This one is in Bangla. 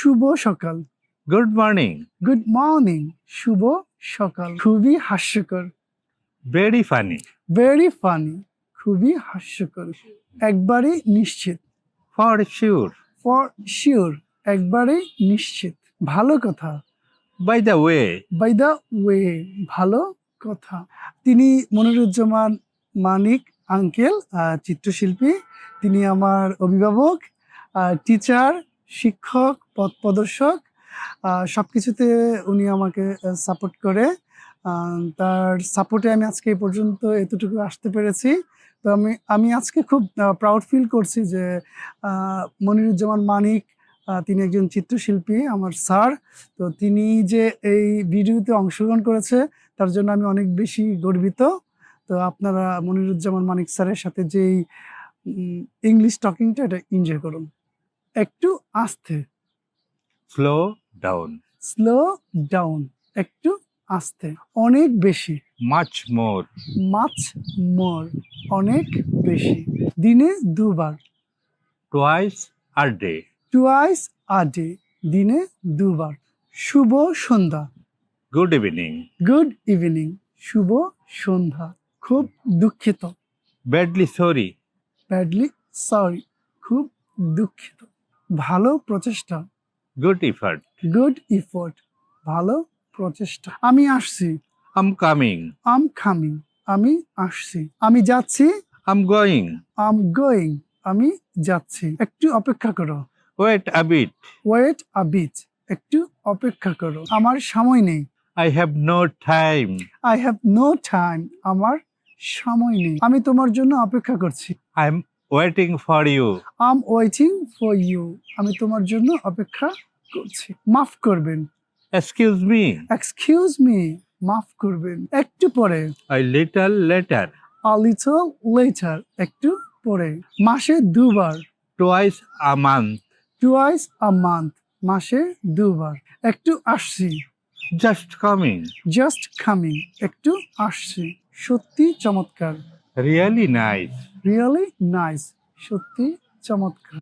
শুভ সকাল। গুড মর্নিং গুড মর্নিং শুভ সকাল। খুবই হাস্যকর। ভেরি ফানি ভেরি ফানি খুবই হাস্যকর। একবারে নিশ্চিত। ফর শিওর ফর শিওর একবারে নিশ্চিত। ভালো কথা। By the way by the way ভালো কথা। তিনি মনিরুজ্জামান মানিক আঙ্কেল চিত্রশিল্পী। তিনি আমার অভিভাবক টিচার শিক্ষক, পথ প্রদর্শক সব কিছুতে উনি আমাকে সাপোর্ট করে। তার সাপোর্টে আমি আজকে এই পর্যন্ত এতটুকু আসতে পেরেছি। তো আমি আমি আজকে খুব প্রাউড ফিল করছি যে মনিরুজ্জামান মানিক তিনি একজন চিত্রশিল্পী, আমার স্যার। তো তিনি যে এই ভিডিওতে অংশগ্রহণ করেছে, তার জন্য আমি অনেক বেশি গর্বিত। তো আপনারা মনিরুজ্জামান মানিক স্যারের সাথে যেই ইংলিশ টকিংটা এটা এনজয় করুন। একটু আস্তে। স্লো ডাউন স্লো ডাউন একটু আস্তে। অনেক বেশি। মাছ মোর মাছ মোর অনেক বেশি। দিনে দুবার। Twice a day twice a day দিনে দুবার। শুভ সন্ধ্যা। গুড ইভিনিং গুড ইভিনিং শুভ সন্ধ্যা। খুব দুঃখিত। ব্যাডলি সরি ব্যাডলি সরি খুব দুঃখিত। ভালো প্রচেষ্টা। গুড ইফার্ট গুড ইফোর্ট ভালো প্রচেষ্টা। আমি আসছি। আম কামিং আম খামিং আমি আসছি। আমি যাচ্ছি। আম গোয়িং আম গোয়িং আমি যাচ্ছি। একটু অপেক্ষা করো। Wait a bit wait a bit একটু অপেক্ষা করো। আমার সময় নেই। I have no time I have no time আমার সময় নেই। আমি তোমার জন্য অপেক্ষা করছি। I am waiting for you am waiting for you আমি তোমার জন্য অপেক্ষা করছি। মাফ করবেন। এক্সকিউজ মি এক্সকিউজ মি মাফ করবেন। একটু পরে। A little later a little later একটু পরে। মাসে দুবার। Twice a month twice a month মাসে দুবার। একটু আসছি। জাস্ট কামিং জাস্ট কামিং একটু আসছি। সত্যি চমৎকার। রিয়েলি নাইস রিয়েলি নাইস সত্যি চমৎকার।